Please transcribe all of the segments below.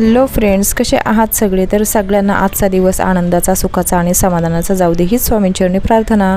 Hello friends कसे आहात सगळे? तर सगळ्यांना आजचा दिवस आनंदाचा सुखाचा आणि समाधानाचा जाऊ दे हीच स्वामींचरणी प्रार्थना.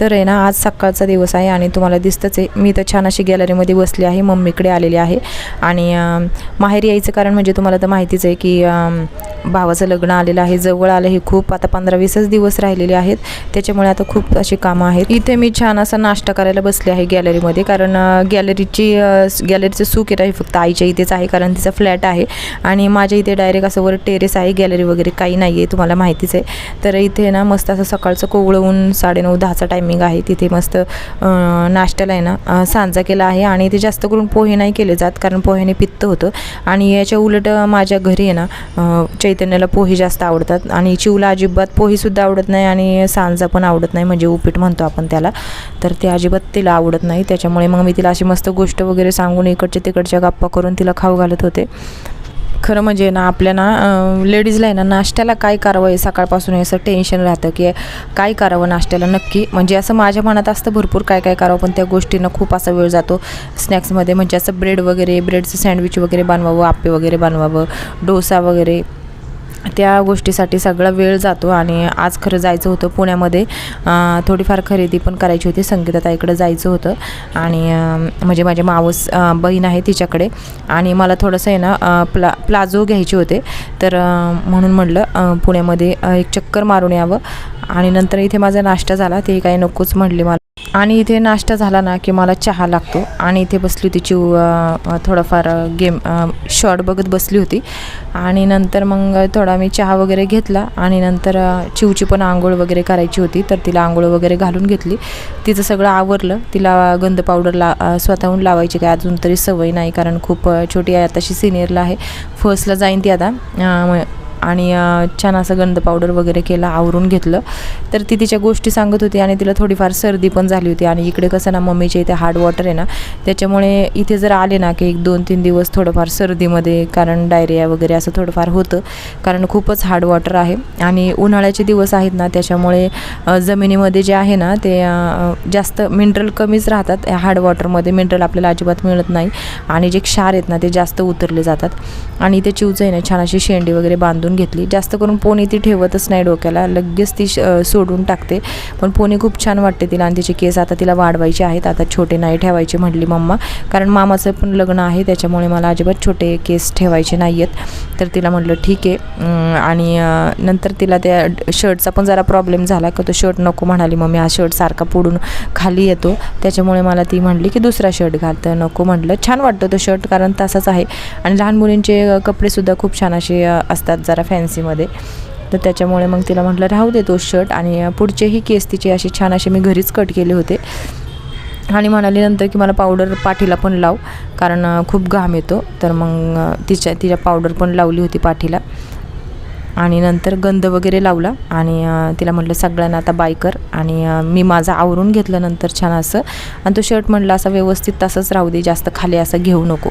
तर आहे ना आज सकाळचा दिवस आहे आणि तुम्हाला दिसतंच आहे मी तर छान अशी गॅलरीमध्ये बसली आहे मम्मीकडे आलेली आहे. आणि माहेरी यायचं कारण म्हणजे तुम्हाला तर माहितीच आहे की भावाचं लग्न आलेलं आहे जवळ आलं हे खूप आता पंधरा वीसच दिवस राहिलेले आहेत. त्याच्यामुळे आता खूप अशी कामं आहेत. इथे मी छान असा नाश्ता करायला बसले आहे गॅलरीमध्ये कारण गॅलरीची गॅलरीचं सुख येत आहे फक्त आईच्या इथेच आहे कारण तिचा फ्लॅट आहे. आणि मा माझ्या इथे डायरेक्ट असं वर टेरेस आहे गॅलरी वगैरे काही नाही आहे तुम्हाला माहितीच आहे. तर इथे ना मस्त असं सकाळचं कोवळं ऊन साडेनऊ दहाचा टायमिंग आहे. तिथे मस्त नाश्त्याला आहे ना सांजा केला आहे आणि ते जास्त करून पोहे नाही केले जात कारण पोह्याने पित्त होतं. आणि याच्या उलट माझ्या घरी आहे ना चैतन्याला पोहे जास्त आवडतात. आणि चिवला अजिबात पोहेसुद्धा आवडत नाही आणि सांजा पण आवडत नाही म्हणजे उपीट म्हणतो आपण त्याला. तर ते अजिबात तिला आवडत नाही. त्याच्यामुळे मग मी तिला अशी मस्त गोष्ट वगैरे सांगून इकडच्या तिकडच्या गप्पा करून तिला खाऊ घालत होते. खरं म्हणजे ना आपल्या ना लेडीजला आहे ना नाश्त्याला काय करावं आहे सकाळपासून असं टेन्शन राहतं की काय करावं नाश्त्याला नक्की? म्हणजे असं माझ्या मनात असतं भरपूर काय काय करावं पण त्या गोष्टींना खूप असा वेळ जातो. स्नॅक्समध्ये म्हणजे असं ब्रेड वगैरे ब्रेडचं सँडविच वगैरे बनवावं आपे वगैरे बनवावं डोसा वगैरे. त्या गोष्टीसाठी सगळा वेळ जातो आणि आज खरं जायचं होतं पुण्यामध्ये. थोडीफार खरेदी पण करायची होती. संगीताताईकडं जायचं होतं. आणि म्हणजे माझी मावस बहीण आहे तिच्याकडे. आणि मला थोडंसं आहे ना प्ला प्लाझो घ्यायचे होते. तर म्हणून म्हटलं पुण्यामध्ये एक चक्कर मारून यावं. आणि नंतर इथे माझा नाश्ता झाला. ते काही नकोच म्हटले मला. आणि इथे नाश्ता झाला ना की मला चहा लागतो. आणि इथे बसली होती चिव थोडंफार गेम शॉर्ट बघत बसली होती. आणि नंतर मग थोडा मी चहा वगैरे घेतला. आणि नंतर चिवची पण आंघोळ वगैरे करायची होती. तर तिला आंघोळ वगैरे घालून घेतली. तिचं सगळं आवरलं. तिला गंध पावडर ला स्वतःहून लावायची काय अजून तरी सवय नाही. कारण खूप छोटी आहे. आताशी सिनियरला आहे. फर्स्टला जाईन ती आता. आणि छान असं गंध पावडर वगैरे केला आवरून घेतलं. तर ती तिच्या गोष्टी सांगत होती आणि तिला थोडीफार सर्दी पण झाली होती. आणि इकडे कसं ना मम्मीच्या इथे हार्ड वॉटर आहे ना त्याच्यामुळे इथे जर आले ना की एक दोन तीन दिवस थोडंफार सर्दीमध्ये कारण डायरिया वगैरे असं थोडंफार होतं कारण खूपच हार्ड वॉटर आहे. आणि उन्हाळ्याचे दिवस आहेत ना त्याच्यामुळे जमिनीमध्ये जे आहे ना ते जास्त मिनरल कमीच राहतात. हार्ड वॉटरमध्ये मिनरल आपल्याला अजिबात मिळत नाही. आणि जे क्षार आहेत ना ते जास्त उतरले जातात. आणि ते चिवचं आहे ना छान अशी शेंडी वगैरे बांधून घेतली. जास्त करून पोनी ती ठेवतच नाही डोक्याला. लगेच ती श- सोडून टाकते. पण पोनी खूप छान वाटते तिला. आणि तिचे केस आता तिला वाढवायचे आहेत. आता छोटे नाही ठेवायचे म्हटली मम्मा. कारण मामाचं पण लग्न आहे. त्याच्यामुळे मला अजिबात छोटे केस ठेवायचे नाही आहेत. तर तिला म्हटलं ठीक आहे. आणि नंतर तिला त्या शर्टचा पण जरा प्रॉब्लेम झाला की तो शर्ट नको म्हणाली मम्मी. हा शर्ट सारखा पुढून खाली येतो. त्याच्यामुळे मला ती म्हणली की दुसरा शर्ट घाल. तर नको म्हटलं. छान वाटतं तो शर्ट कारण तसाच आहे. आणि लहान मुलींचे कपडेसुद्धा खूप छान असे असतात जरा. फॅन्सीमध्ये. तर त्याच्यामुळे मग तिला म्हटलं राहू दे तो शर्ट आणि पुढचेही केस तिचे असे छान असे मी घरीच कट केले होते. आणि म्हणाली नंतर की मला पावडर पाठीला पण लाव कारण खूप घाम येतो. तर मग तिच्या तिच्या पावडर पण लावली होती पाठीला. आणि नंतर गंध वगैरे लावला आणि तिला म्हटलं सगळ्यांना आता बाय कर. आणि मी माझं आवरून घेतलं नंतर छान असं. आणि तो शर्ट म्हटलं असा व्यवस्थित तसंच राहू दे जास्त खाली असं घेऊ नको.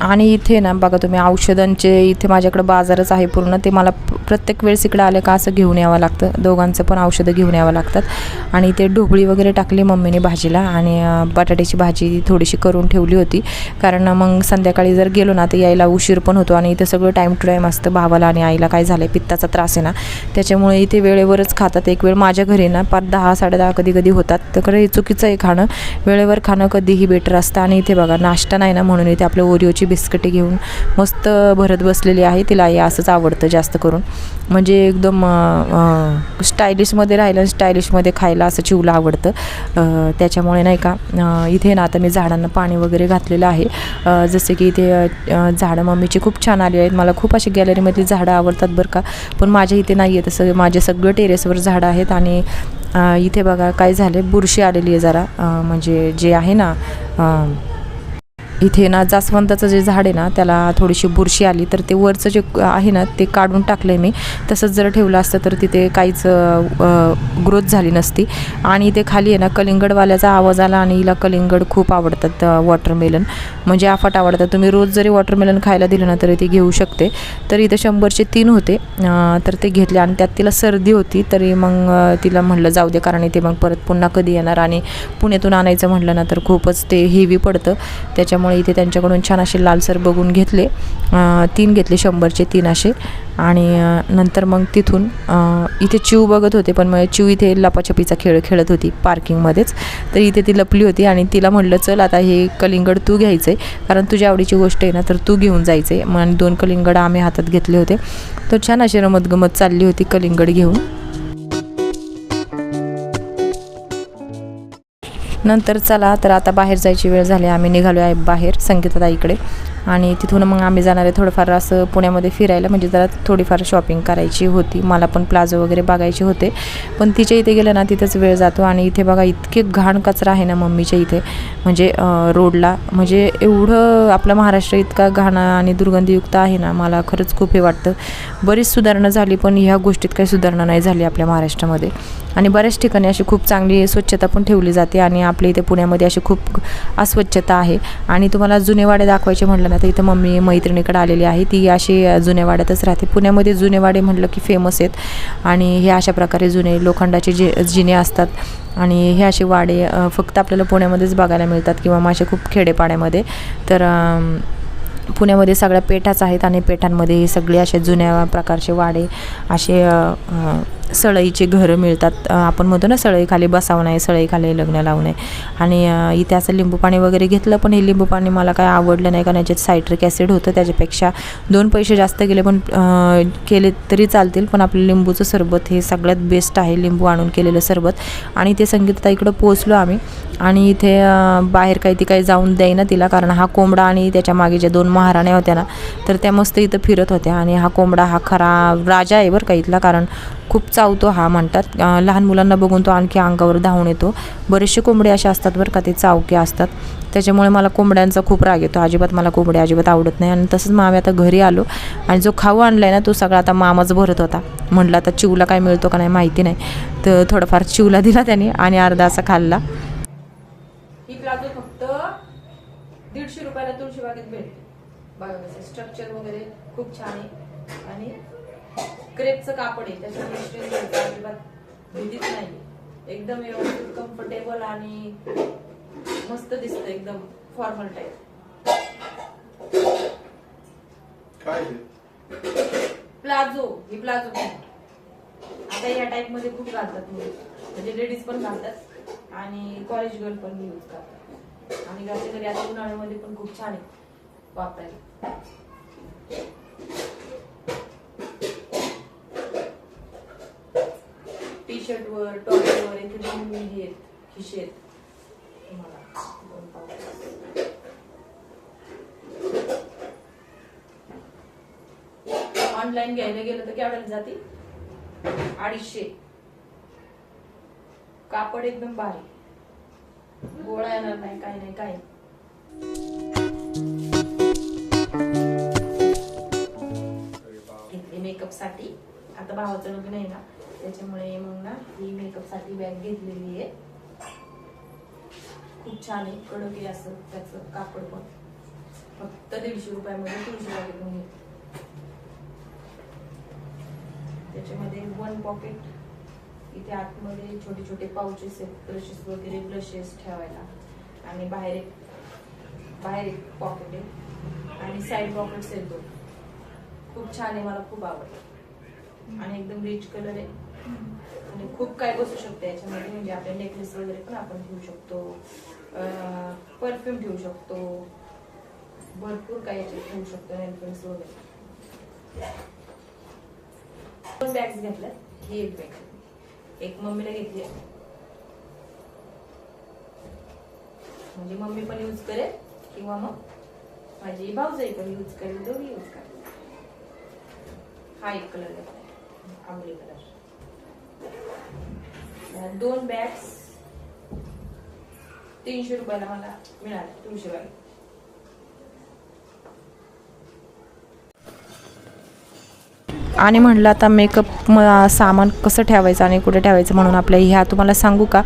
आणि इथे ना बघा तुम्ही औषधांचे इथे माझ्याकडे बाजारच आहे पूर्ण. ते मला प्रत्येक वेळेस इकडं आलं का असं घेऊन यावं लागतं. दोघांचं पण औषधं घेऊन यावं लागतात. आणि ते ढोबळी वगैरे टाकली मम्मीने भाजीला आणि बटाट्याची भाजी थोडीशी करून ठेवली होती. कारण मग संध्याकाळी जर गेलो ना तर यायला उशीर पण होतो आणि इथे सगळं टाईम टू टाईम असतं भावाला आणि आईला काय झालं आहे पित्ताचा त्रास आहे ना. त्याच्यामुळे इथे वेळेवरच खातात. एक वेळ माझ्या घरी ना पाच दहा साडेदहा कधी कधी होतात. तर हे चुकीचं आहे खाणं. वेळेवर खाणं कधीही बेटर असतं. आणि इथे बघा नाश्ता नाही ना म्हणून इथे आपल्या ओरिओची बिस्किटे घेऊन मस्त भरत बसलेली आहे. तिला हे असंच आवडतं जास्त करून. म्हणजे एकदम स्टायलिशमध्ये राहिलं स्टायलिशमध्ये खायला असं चिवला आवडतं. त्याच्यामुळे नाही का इथे ना आता मी झाडांना पाणी वगैरे घातलेलं आहे. जसे की इथे झाडं मम्मीची खूप छान आली आहेत. मला खूप अशी गॅलरीमधली झाडं आवडतात बरं का. पण माझ्या इथे नाही आहे तसं माझे सगळं टेरेसवर झाडं आहेत आणि इथे बघा काय झाले बुरशी आलेली आहे जरा. म्हणजे जे आहे ना इथे ना जास्वंदाचं जे झाड आहे ना त्याला थोडीशी बुरशी आली तर ते वरचं जे आहे ना ते काढून टाकलं आहे मी. तसंच जर ठेवलं असतं तर तिथे काहीच ग्रोथ झाली नसती. आणि इथे खाली आहे ना कलिंगडवाल्याचा आवाज आला आणि हिला कलिंगड खूप आवडतात वॉटरमेलन म्हणजे आफाट आवडतात. तुम्ही रोज जरी वॉटरमेलन खायला दिलं ना तरी ती घेऊ शकते. तर इथे शंभरचे तीन होते. तर ते घेतले आणि त्यात तिला सर्दी होती तरी मग तिला म्हणलं जाऊ दे कारण इथे मग परत पुन्हा कधी येणार. आणि पुण्यातून आणायचं म्हटलं ना तर खूपच ते हेवी पडतं. त्याच्यामुळे इथे त्यांच्याकडून छान असे लालसर बघून घेतले. तीन घेतले शंभरचे तीन असे. आणि नंतर मग तिथून इथे चिव बघत होते पण मग चिव इथे लपाछपीचा खेळ खेळत होती पार्किंगमध्येच. तर इथे ती लपली होती आणि तिला म्हटलं चल आता हे कलिंगड तू घ्यायचं आहे कारण तुझ्या आवडीची गोष्ट आहे ना तर तू घेऊन जायचं आहे मग दोन कलिंगड आम्ही हातात घेतले होते. तर छान अशी रमतगमत चालली होती कलिंगड घेऊन. नंतर चला तर आता बाहेर जायची वेळ झाली. आम्ही निघालो आहे बाहेर संगीताताईकडे. आणि तिथून मग आम्ही जाणार आहे थोडंफार असं पुण्यामध्ये फिरायला म्हणजे जरा थोडीफार शॉपिंग करायची होती. मला पण प्लाझो वगैरे बघायचे होते. पण तिच्या इथे गेलं ना तिथंच वेळ जातो. आणि इथे बघा इतके घाण कचरा आहे ना मम्मीच्या इथे. म्हणजे रोडला. म्हणजे एवढं आपला महाराष्ट्र इतका घाण आणि दुर्गंधीयुक्त आहे ना मला खरंच खूप हे वाटतं. बरीच सुधारणा झाली पण ह्या गोष्टीत काही सुधारणा नाही झाली आपल्या महाराष्ट्रामध्ये. आणि बऱ्याच ठिकाणी अशी खूप चांगली स्वच्छता पण ठेवली जाते. आणि आपल्या इथे पुण्यामध्ये अशी खूप अस्वच्छता आहे. आणि तुम्हाला जुने वाडे दाखवायचे म्हटलं ना तर इथं मम्मी मैत्रिणीकडे आलेली आहे. ती अशी जुन्या वाड्यातच राहते. पुण्यामध्ये जुने वाडे म्हटलं की फेमस आहेत. आणि हे अशा प्रकारे जुने लोखंडाचे जे जिने असतात. आणि हे असे वाडे फक्त आपल्याला पुण्यामध्येच बघायला मिळतात किंवा मग असे खूप खेडेपाड्यामध्ये. तर पुण्यामध्ये सगळ्या पेठाच आहेत आणि पेठांमध्ये सगळे असे जुन्या प्रकारचे वाडे असे सळईचे घरं मिळतात. आपण म्हणतो ना सळईखाली बसावं नाही सळईखाली लग्न लावू नये. आणि इथे असं लिंबू पाणी वगैरे घेतलं पण हे लिंबू पाणी मला काय आवडलं नाही कारण याच्यात सायट्रिक ॲसिड होतं. त्याच्यापेक्षा दोन पैसे जास्त गेले पण केले तरी चालतील पण आपलं लिंबूचं सरबत हे सगळ्यात बेस्ट आहे. लिंबू आणून केलेलं सरबत. आणि ते संगीता इकडं पोचलो आम्ही. आणि इथे बाहेर काही ती काही जाऊन देईना तिला कारण हा कोंबडा आणि त्याच्यामागे ज्या दोन महाराण्या होत्या ना तर त्या मस्त इथं फिरत होत्या. आणि हा कोंबडा हा खरा राजा आहे बरं का इथला कारण खूप चावतो हा म्हणतात. लहान मुलांना बघून तो आणखी अंगावर धावून येतो. बरेचसे कोंबडे असे असतात बरं का ते चावके असतात. त्याच्यामुळे मला कोंबड्यांचा खूप राग येतो. अजिबात मला कोंबडे अजिबात आवडत नाही. आणि तसंच मग आम्ही आता घरी आलो आणि जो खाऊ आणला आहे ना तो सगळा आता मामाच भरत होता. म्हटलं आता चिवला काय मिळतो का नाही माहिती नाही. तर थोडंफार चिवला दिला त्याने आणि अर्धा असा खाल्ला. ही प्लाझो फक्त दीडशे रुपयाला तुळशी बागेत भेटते. बघा स्ट्रक्चर वगैरे खूप छान आहे. आणि क्रेपचं कापड आहे त्याच्यामुळे स्ट्रेस घ्यायचं अजिबात भीतीच नाही. एकदम व्यवस्थित कम्फर्टेबल आणि मस्त दिसतं एकदम फॉर्मल टाईप काय हे? प्लाझो ही प्लाझो पॅन्ट आता या टाईपमध्ये खूप घालतात मुली. म्हणजे लेडीज पण घालतात आणि कॉलेज गर्ल पण यूज करतात. आणि घरच्या घरी आता उन्हाळ्यामध्ये पण खूप छान आहे वापरायला टी शर्ट वर टॉप वर इथे दोन हे आहेत, ऑनलाईन घ्यायला गेलं तर केवढ्याला जाते अडीचशे. कापड एकदम भारी. गोळा येणार नाही काही नाही काय घेतली मेकअपसाठी. आता भावाचं लग्न आहे ना त्याच्यामुळे मग ना ही मेकअपसाठी बॅग घेतलेली आहे. खूप छान आहे कडक आहे असं त्याचं कापड पण. फक्त दीडशे रुपयामध्ये तुळशी बागेतून घेतली त्याच्यामध्ये वन पॉकेट इथे आतमध्ये छोटे छोटे पाउचेस आहेत ब्रशेस वगैरे ब्रशेस ठेवायला. आणि बाहेर एक बाहेर एक पॉकेट आहे. आणि साईड पॉकेट्स आहेत दोन. खूप छान आहे मला खूप आवडलं. आणि एकदम रिच कलर आहे. आणि खूप काय बसू शकते. याच्यामध्ये म्हणजे आपले नेकलेस वगैरे पण आपण ठेवू शकतो. परफ्यूम ठेवू शकतो. भरपूर काही याच्यात ठेवू शकतो नेलपेंट्स वगैरे. दोन बॅग्स घेतल्या ही एक बॅग एक मम्मीला घेतली म्हणजे मम्मी पण यूज करेल किंवा मग माझी भाऊजाई पण यूज करेल. दोघी यूज करेल हा एक कलर घेतलाय. आंबली कलर दोन बॅग्स तीनशे रुपयाला मला मिळाले तुळशी बाई आणि म्हटलं आता मेकअप सामान कसं ठेवायचं आणि कुठे ठेवायचं म्हणून आपल्या ह्या तुम्हाला सांगू का?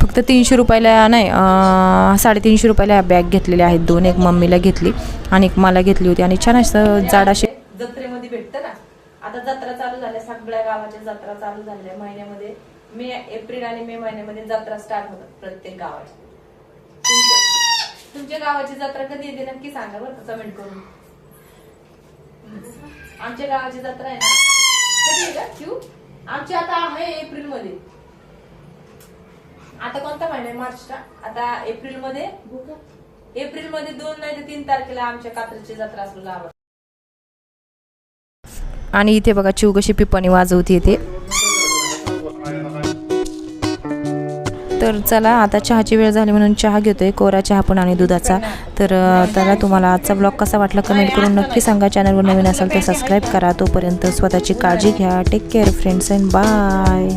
फक्त तीनशे रुपयाला नाही साडेतीनशे रुपयाला ह्या बॅग घेतलेल्या आहेत दोन. एक मम्मीला घेतली आणि एक मला घेतली होती. आणि छान असं जाड असे जत्रेमध्ये भेटतं ना? आता जत्रा चालू झाल्या सगळ्या गावाच्या जत्रा चालू झाल्या महिन्यामध्ये. मे एप्रिल आणि मे महिन्यामध्ये जत्रा स्टार्ट होतात प्रत्येक गावाची. तुमच्या- गावाची जत्रा कधी येते नक्की सांगा बरं कमेंट करून. आमच्या गावाची जत्रा आहे ना? कधी का? क्यू? आमची आता आहे एप्रिलमध्ये आता कोणता महिना आहे? मार्चचा? आता एप्रिलमध्ये एप्रिलमध्ये दोन नाही तर तीन तारखेला आमच्या कात्रची जत्रा असलो गावात आणि इथे बघा चिव कशी पिपाणी वाजवते ते तर चला आता चहाची वेळ झाली म्हणून चहा घेतोय. कोरा चहा पण आणि दुधाचा. तर त्याला तुम्हाला आजचा ब्लॉग कसा वाटला कमेंट करून नक्की सांगा. चॅनलवर नवीन असाल तर सबस्क्राईब करा. तोपर्यंत स्वतःची काळजी घ्या. Take care friends and bye